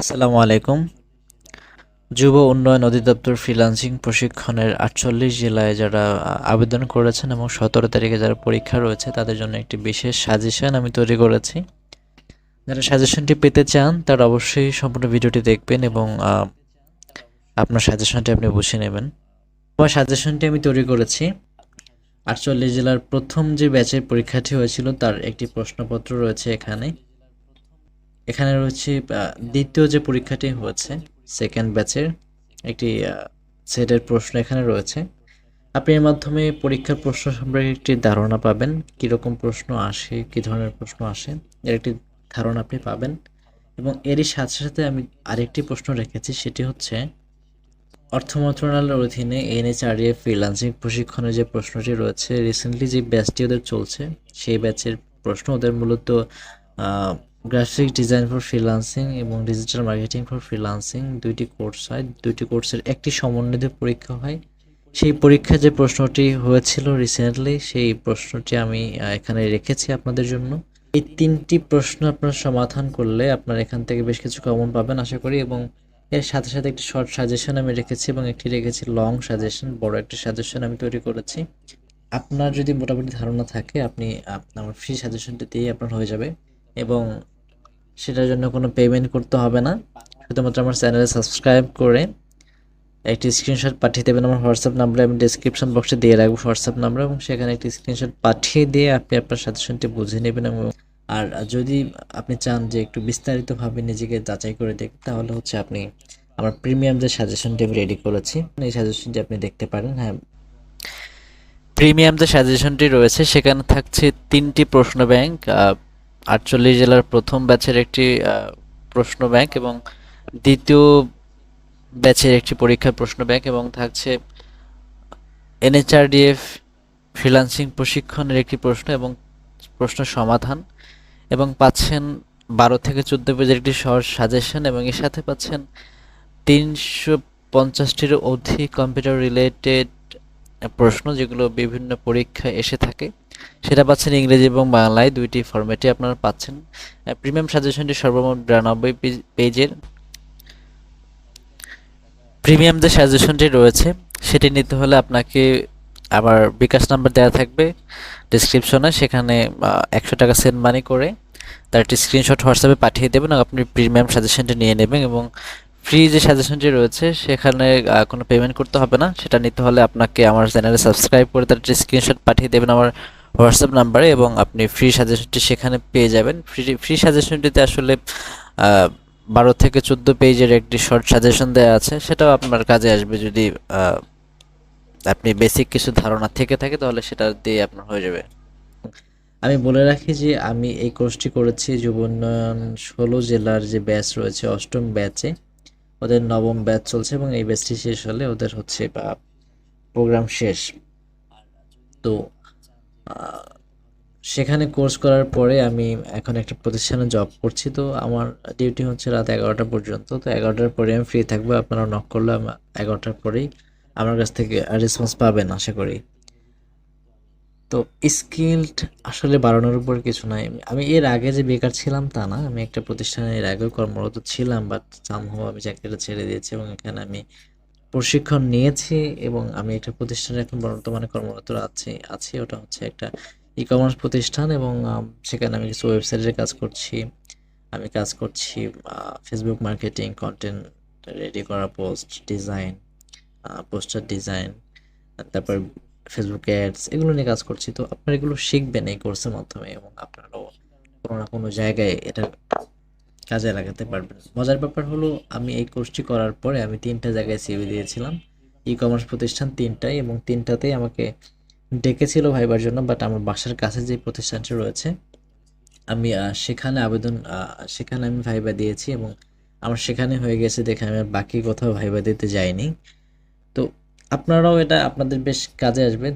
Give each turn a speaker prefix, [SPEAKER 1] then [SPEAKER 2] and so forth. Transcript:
[SPEAKER 1] আসসালামু আলাইকুম। যুব উন্নয়ন অধিদপ্তর ফ্রিল্যান্সিং প্রশিক্ষণের আটচল্লিশ জেলায় যারা আবেদন করেছেন এবং সতেরো তারিখে যারা পরীক্ষা রয়েছে, তাদের জন্য একটি বিশেষ সাজেশন আমি তৈরি করেছি। যারা সাজেশনটি পেতে চান, তারা অবশ্যই সম্পূর্ণ ভিডিওটি দেখবেন এবং আপনার সাজেশনটি আপনি বুঝে নেবেন। আমার সাজেশনটি আমি তৈরি করেছি। আটচল্লিশ জেলার প্রথম যে ব্যাচের পরীক্ষাটি হয়েছিল, তার একটি প্রশ্নপত্র রয়েছে এখানে। এখানে রয়েছে দ্বিতীয় যে পরীক্ষাটি হয়েছে সেকেন্ড ব্যাচের একটি সেটের প্রশ্ন এখানে রয়েছে। আপনি এর মাধ্যমে পরীক্ষার প্রশ্ন সম্পর্কে একটি ধারণা পাবেন, কীরকম প্রশ্ন আসে, কী ধরনের প্রশ্ন আসে, এর একটি ধারণা আপনি পাবেন। এবং এরই সাথে সাথে আমি আরেকটি প্রশ্ন রেখেছি, সেটি হচ্ছে, অর্থ মন্ত্রণালয়ের অধীনে এনএচআরএফ ফ্রিল্যান্সিং প্রশিক্ষণের যে প্রশ্নটি রয়েছে রিসেন্টলি যে ব্যাচটি ওদের চলছে, সেই ব্যাচের প্রশ্ন ওদের মূলত গ্রাফিক ডিজাইন ফর ফ্রিল্যান্সিং এবং ডিজিটাল মার্কেটিং ফর ফ্রিল্যান্সিং দুইটি কোর্স হয়। দুইটি কোর্সের একটি সমন্বিত পরীক্ষা হয়। সেই পরীক্ষায় যে প্রশ্নটি হয়েছিল রিসেন্টলি সেই প্রশ্নটি আমি এখানে রেখেছি আপনাদের জন্য। এই তিনটি প্রশ্ন আপনার সমাধান করলে আপনার এখান থেকে বেশ কিছু কমন পাবেন আশা করি এবং এর সাথে সাথে একটি শর্ট সাজেশন আমি রেখেছি এবং একটি রেখেছি লং সাজেশন বড় একটি সাজেশন আমি তৈরি করেছি। আপনার যদি মোটামুটি ধারণা থাকে, আপনি, আপ- আমার ফ্রি সাজেশনটি দিয়ে আপনার হয়ে যাবে এবং সেটার জন্য কোনো পেমেন্ট করতে হবে না। শুধুমাত্র আমার চ্যানেলে সাবস্ক্রাইব করে একটি স্ক্রিনশট পাঠিয়ে দেবেন। আমার হোয়াটসঅ্যাপ নাম্বারে আমি ডিসক্রিপশন বক্সে দিয়ে রাখব হোয়াটসঅ্যাপ নাম্বার এবং সেখানে একটি স্ক্রিনশট পাঠিয়ে দিয়ে আপনি আপনার সাজেশনটি বুঝে নেবেন এবং আর যদি আপনি চান যে একটু বিস্তারিতভাবে নিজেকে যাচাই করে দেখতে তাহলে হচ্ছে আপনি আমার প্রিমিয়াম যে সাজেশনটি আমি রেডি করেছি, এই সাজেশনটি আপনি দেখতে পারেন। হ্যাঁ। প্রিমিয়াম যে সাজেশনটি রয়েছে, সেখানে থাকছে তিনটি প্রশ্ন ব্যাংক আটচল্লিশ জেলার প্রথম ব্যাচের একটি প্রশ্ন ব্যাংক এবং দ্বিতীয় ব্যাচের একটি পরীক্ষার প্রশ্ন ব্যাংক এবং থাকছে এনএচআরডিএফ ফ্রিল্যান্সিং প্রশিক্ষণের একটি প্রশ্ন এবং প্রশ্ন সমাধান এবং পাচ্ছেন বারো থেকে চোদ্দ পেজের একটি সহজ সাজেশন এবং এর সাথে পাচ্ছেন তিনশো পঞ্চাশটির অধিক কম্পিউটার রিলেটেড প্রশ্ন যেগুলো বিভিন্ন পরীক্ষায় এসে থাকে। সেটা পাচ্ছেন ইংরেজি এবং বাংলায় দুইটি ফরম্যাটে আপনারা পাচ্ছেন। প্রিমিয়াম সাজেশনটি সর্বমোট বিরানব্বই পেজের। প্রিমিয়াম যে সাজেশনটি রয়েছে, সেটি নিতে হলে আপনাকে আমার বিকাশ নাম্বার দেওয়া থাকবে ডিসক্রিপশনে সেখানে একশো টাকা সেন্ড মানি করে তার একটি স্ক্রিনশট হোয়াটসঅ্যাপে পাঠিয়ে দেবেন এবং আপনি প্রিমিয়াম সাজেশনটি নিয়ে নেবেন এবং ফ্রি যে সাজেশনটি রয়েছে, সেখানে কোনো পেমেন্ট করতে হবে না। সেটা নিতে হলে আপনাকে আমার চ্যানেলে সাবস্ক্রাইব করে তার একটি স্ক্রিনশট পাঠিয়ে দেবেন। আমার হোয়াটসঅ্যাপ নাম্বারে এবং আপনি ফ্রি সাজেশনটি সেখানে পেয়ে যাবেন। ফ্রি ফ্রি সাজেশনটিতে আসলে বারো থেকে চোদ্দ পেজের একটি শর্ট সাজেশন দেওয়া আছে। সেটাও আপনার কাজে আসবে যদি আপনি বেসিক কিছু ধারণা থেকে থাকে, তাহলে সেটা দিয়ে আপনার হয়ে যাবে। আমি বলে রাখি যে, আমি এই কোর্সটি করেছি যুব উন্নয়ন ষোলো জেলার যে ব্যাচ রয়েছে, অষ্টম ব্যাচে ওদের নবম ব্যাচ চলছে এবং এই ব্যাচটি শেষ হলে ওদের হচ্ছে বা প্রোগ্রাম শেষ। তো সেখানে কোর্স করার পরে আমি এখন একটা প্রতিষ্ঠানে জব করছি। তো আমার ডিউটি হচ্ছে রাত এগারোটা পর্যন্ত। তো এগারোটার পরে আমি ফ্রি থাকব। আপনারা নক করলে এগারোটার পরেই আমার কাছ থেকে রেসপন্স পাবেন আশা করি। তো স্কিলড আসলে বাড়ানোর উপর কিছু নাই। আমি এর আগে যে বেকার ছিলাম তা না। আমি একটা প্রতিষ্ঠানে এর আগেও কর্মরত ছিলাম বাট সামহাও আমি চাকরিটা ছেড়ে দিয়েছি এবং এখানে আমি প্রশিক্ষণ নিয়েছি এবং আমি একটা প্রতিষ্ঠানে এখন বর্তমানে কর্মরত আছি আছি। ওটা হচ্ছে একটা ই কমার্স প্রতিষ্ঠান এবং সেখানে আমি কিছু ওয়েবসাইটের কাজ করছি। আমি কাজ করছি ফেসবুক মার্কেটিং কন্টেন্ট রেডি করা পোস্ট ডিজাইন পোস্টার ডিজাইন তারপর ফেসবুক অ্যাডস এগুলো নিয়ে কাজ করছি। তো আপনারা এগুলো শিখবেন এই কোর্সের মাধ্যমে এবং আপনারাও কোনো না কোনো জায়গায় এটা কাজে লাগাতে পারবেন মজার ব্যাপার হলো, আমি এই কোর্সটি করার পরে আমি তিনটা জায়গায় সিভি দিয়েছিলাম। ই কমার্স প্রতিষ্ঠান তিনটাই এবং তিনটাতেই আমাকে ডেকেছিল ভাইবার জন্য বাট আমার বাসার কাছে যে প্রতিষ্ঠানটি রয়েছে, আমি সেখানে আবেদন সেখানে আমি ভাইবা দিয়েছি এবং আমার সেখানে হয়ে গেছে দেখে আমি বাকি কোথাও ভাইবা দিতে যাইনি। তো আপনারাও এটা আপনাদের বেশ কাজে আসবে।